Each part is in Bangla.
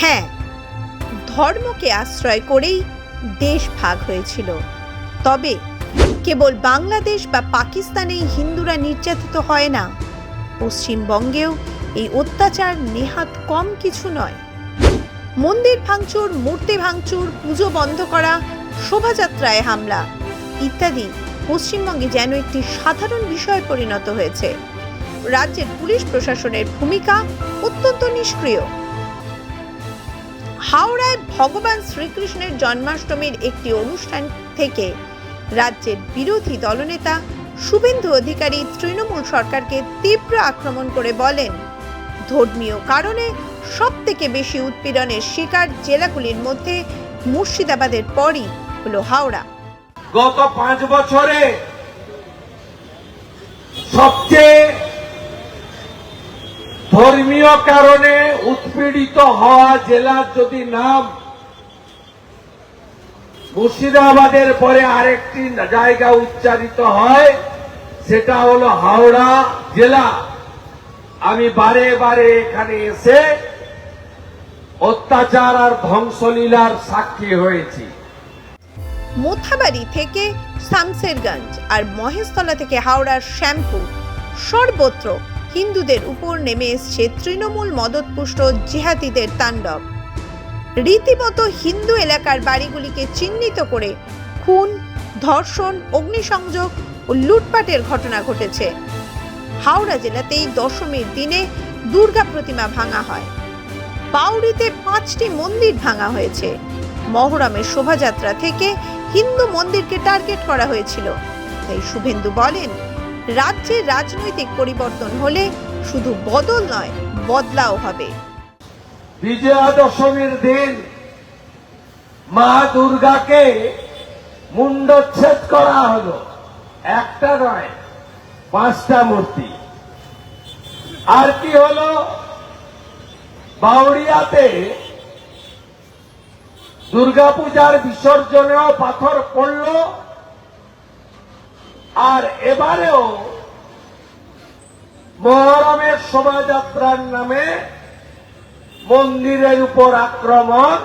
হ্যাঁ ধর্মকে আশ্রয় করেই দেশ ভাগ হয়েছিল। তবে কেবল বাংলাদেশ বা পাকিস্তানেই হিন্দুরা নির্যাতিত হয় না। পশ্চিমবঙ্গেও এই অত্যাচার নেহাত কম কিছু নয়। মন্দির ভাঙচুর, মূর্তি ভাঙচুর, পুজো বন্ধ করা, শোভাযাত্রায় হামলা ইত্যাদি পশ্চিমবঙ্গে যেন একটি সাধারণ বিষয়ে পরিণত হয়েছে। রাজ্যের পুলিশ প্রশাসনের ভূমিকা অত্যন্ত নিষ্ক্রিয়। হাওড়ায় ভগবান শ্রীকৃষ্ণের জন্মাষ্টমীর একটি অনুষ্ঠান থেকে রাজ্যের বিরোধী দলনেতা শুভেন্দু অধিকারী তৃণমূল সরকারকে তীব্র আক্রমণ করে বলেন, ধর্মীয় কারণে সব থেকে বেশি উৎপীড়নের শিকার জেলাগুলির মধ্যে মুর্শিদাবাদের পরই হলো হাওড়া। গত পাঁচ বছরে সবচেয়ে ধর্মীয় কারণে উৎপীড়িত হওয়া জেলার যদি নাম মুর্শিদাবাদের পরে আরেকটি জায়গা উচ্চারিত হয়, সেটা হলো হাওড়া জেলা। আমি বারে বারে এখানে এসে অত্যাচার আর ধ্বংসলীলার সাক্ষী হয়েছি। মোথাবাড়ি থেকে শামসেরগঞ্জ আর মহেশতলা থেকে হাওড়ার শ্যামপুর সর্বত্র হিন্দুদের উপর নেমে এসছে তৃণমূল মদতপুষ্ট জিহাদিদের তাণ্ডব। রীতিমতো হিন্দু এলাকার বাড়িগুলিকে চিহ্নিত করে খুন, ধর্ষণ, অগ্নিসংযোগ ও লুটপাটের ঘটনা ঘটেছে। হাওড়া জেলাতেই দশমীর দিনে দুর্গা প্রতিমা ভাঙা হয়। বাউরিতে পাঁচটি মন্দির ভাঙা হয়েছে। মহরমের শোভাযাত্রা থেকে হিন্দু মন্দিরকে টার্গেট করা হয়েছিল। তাই শুভেন্দু বলেন রাজ্যে রাজনৈতিক পরিবর্তন হলে শুধু বদল নয়, বদলাও হবে। বিজয়া দশমীর দিন মা দুর্গাকে মুন্ডচ্ছেদ করা হলো। একটা নয়, পাঁচটা মূর্তি। আর কি হলো? বাউরিয়াতে দুর্গাপূজার বিসর্জনেও পাথর পড়ল। আর এবারেও মহরমের শোভাযাত্রার নামে মন্দিরের উপর আক্রমণ,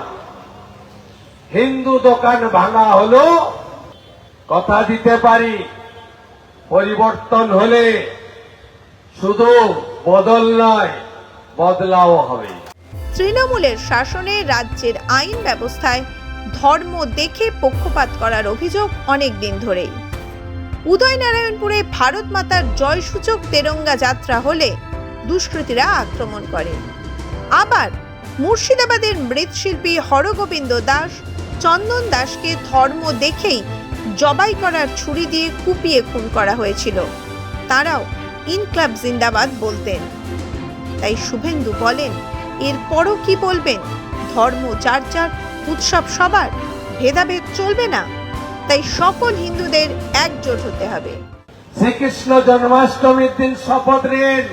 হিন্দু দোকান ভাঙা হলো, কথা দিতে পারি, পরিবর্তন হলে শুধু বদল নয়, বদলাও হবে। তৃণমূলের শাসনে রাজ্যের আইন ব্যবস্থায় ধর্ম দেখে পক্ষপাত করার অভিযোগ অনেক দিন ধরেই। উদয়নারায়ণপুরে ভারত মাতার জয়সূচক তেরঙ্গা যাত্রা হলে দুষ্কৃতীরা আক্রমণ করে। আবার মুর্শিদাবাদের মৃৎশিল্পী হরগোবিন্দ দাস, চন্দন দাসকে ধর্ম দেখেই জবাই করার ছুরি দিয়ে কুপিয়ে খুন করা হয়েছিল। তারাও ইনক্লাব জিন্দাবাদ বলতেন। তাই শুভেন্দু বলেন, এরপরও কি বলবেন? ধর্ম যার যার উৎসব সবার ভেদাভেদ চলবে না? তাই সকল হিন্দুদের একজোট হতে হবে। শ্রীকৃষ্ণ জন্মাষ্টমীর দিন শপথ নিন।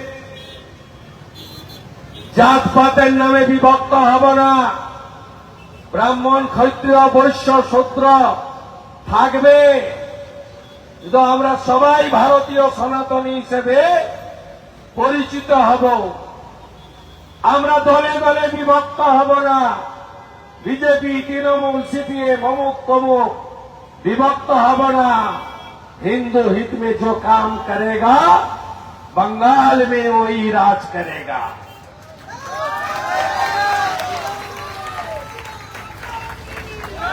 জাতপাতের নামে বিভক্ত হব না। ব্রাহ্মণ, ক্ষত্রিয়, বৈশ্য, শূদ্র থাকবে। কিন্তু আমরা সবাই ভারতীয় সনাতনী হিসেবে পরিচিত হব। আমরা দলে দলে বিভক্ত হব না। বিজেপি, তৃণমূল, সিপিএম, অমুক তমুক। विभक्त हबना हिंदू हित में जो काम करेगा बंगाल में वही राज करेगा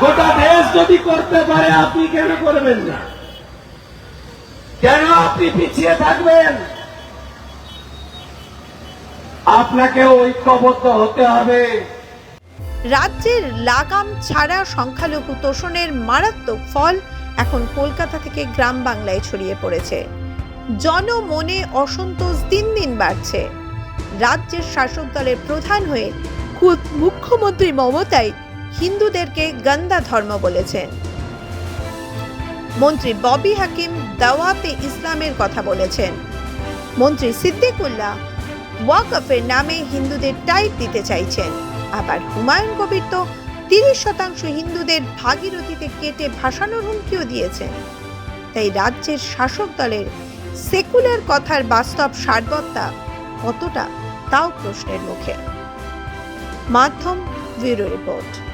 গোটা দেশ যদি করতে পারে আপনি কেন করবেন না কেন আপনি পিছিয়ে থাকবেন আপনাকে ঐক্যবদ্ধ হতে হবে রাজ্যের লাগাম ছাড়া সংখ্যালঘু তোষণের মারাত্মক ফল এখন কলকাতা থেকে গ্রাম বাংলায় ছড়িয়ে পড়েছে। জনমনে অসন্তোষ দিন দিন বাড়ছে। রাজ্যের শাসক দলের প্রধান হয়ে খুদ মুখ্যমন্ত্রী মমতাই হিন্দুদেরকে গন্দা ধর্ম বলেছেন। মন্ত্রী ববি হাকিম দাওয়াতে ইসলামের কথা বলেছেন। মন্ত্রী সিদ্দিকুল্লাহ ওয়াকফের নামে হিন্দুদের টাইট দিতে চাইছেন। আবার হুমায়ুন কবির তো তিরিশ শতাংশ হিন্দুদের ভাগীরথীতে কেটে ভাসানোর হুমকিও দিয়েছেন তাই রাজ্যের শাসক দলের সেকুলার কথার বাস্তব সারবত্তা কতটা, তাও প্রশ্নের মুখে। মাধ্যম ব্যুরো রিপোর্ট।